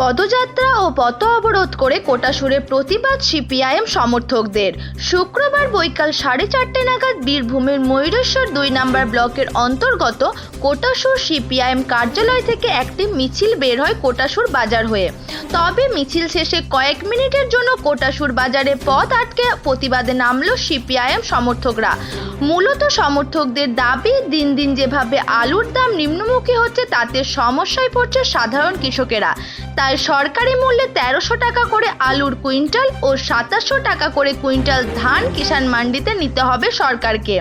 পদযাত্রা ও পথ অবরোধ করে কোটাসুরে প্রতিবাদ সিপিআইএম সমর্থকদের। শুক্রবার বৈকাল সাড়ে চারটে নাগাদ বীরভূমের ময়ূরেশ্বর দুই নম্বর ব্লকের অন্তর্গত কোটাসুর সিপিআইএম কার্যালয় থেকে একটি মিছিল বের হয় কোটাসুর বাজার হয়ে। তবে মিছিল শেষে কয়েক মিনিটের জন্য কোটাসুর বাজারে পথ আটকে প্রতিবাদে নামল সিপিআইএম সমর্থকরা। মূলত সমর্থকদের দাবি, দিন দিন যেভাবে আলুর দাম নিম্নমুখী হচ্ছে, তাতে সমস্যায় পড়ছে সাধারণ কৃষকেরা। তাই সরকারি মূল্যে তেরোশো টাকা করে আলুর কুইন্টাল ও সাতাশশো টাকা করে কুইন্টাল ধান কিষাণ মান্ডিতে নিতে হবে সরকারকে।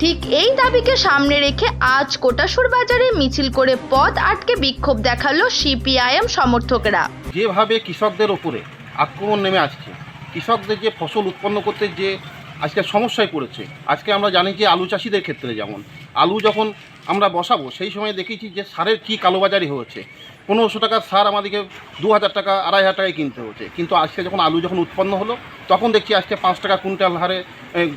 ঠিক এই দাবিকে সামনে রেখে আজ কোটাসুর বাজারে মিছিল করে পথ আটকে বিক্ষোভ দেখাল সিপিআইএম সমর্থকরা। যেভাবে কৃষকদের ওপরে আক্রমণ নেমে আসছে, কৃষকদের যে ফসল উৎপন্ন করতে যে আজকে সমস্যায় পড়েছে। আজকে আমরা জানি যে আলু চাষিদের ক্ষেত্রে যেমন, আলু যখন আমরা বসাবো, সেই সময় দেখেছি যে সারের কী কালোবাজারি হয়েছে। পনেরোশো টাকার সার আমাদেরকে দু হাজার টাকা, আড়াই হাজার টাকায় কিনতে হচ্ছে কিন্তু আজকে যখন আলু যখন উৎপন্ন হলো, তখন দেখছি আজকে পাঁচ টাকা কুইন্টাল হারে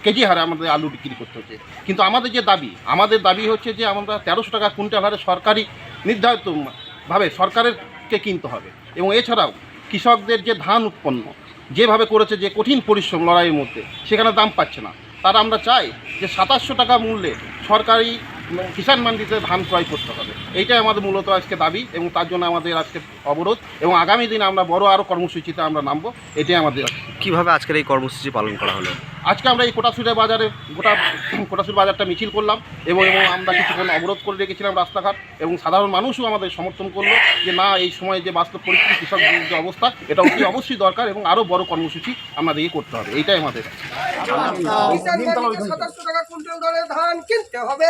কেজি হারে আমাদের আলু বিক্রি করতে হচ্ছে। কিন্তু আমাদের যে দাবি, আমাদের দাবি হচ্ছে যে আমরা তেরোশো টাকা কুইন্টাল হারে সরকারি নির্ধারিত ভাবে সরকারেরকে কিনতে হবে। এবং এছাড়াও কৃষকদের যে ধান উৎপন্ন, যেভাবে করেছে যে কঠিন পরিশ্রম লড়াইয়ের মধ্যে, সেখানে দাম পাচ্ছে না। তারা আমরা চাই যে সাতাশশো টাকা মূল্যে সরকারি কিষাণ মান্ডিতে ধান ক্রয় করতে হবে। এইটাই আমাদের মূলত আজকে দাবি এবং তার জন্য আমাদের আজকে অবরোধ এবং আগামী দিনে আমরা বড় আরও কর্মসূচিতে আমরা নামবো এটাই আমাদের কীভাবে আজকের এই কর্মসূচি পালন করা হলো? আজকে আমরা এই কোটাসুরে বাজারে গোটা কোটাসুর বাজারটা মিছিল করলাম এবং এবং আমরা কিছুক্ষণ অবরোধ করে রেখেছিলাম রাস্তাঘাট এবং সাধারণ মানুষও আমাদের সমর্থন করল যে না এই সময় যে বাস্তব পরিস্থিতি কৃষকদের যে অবস্থা এটা অতি অবশ্যই দরকার এবং আরও বড় কর্মসূচি আমাদেরকে করতে হবে। এইটাই আমাদের। ধান কিনতে হবে।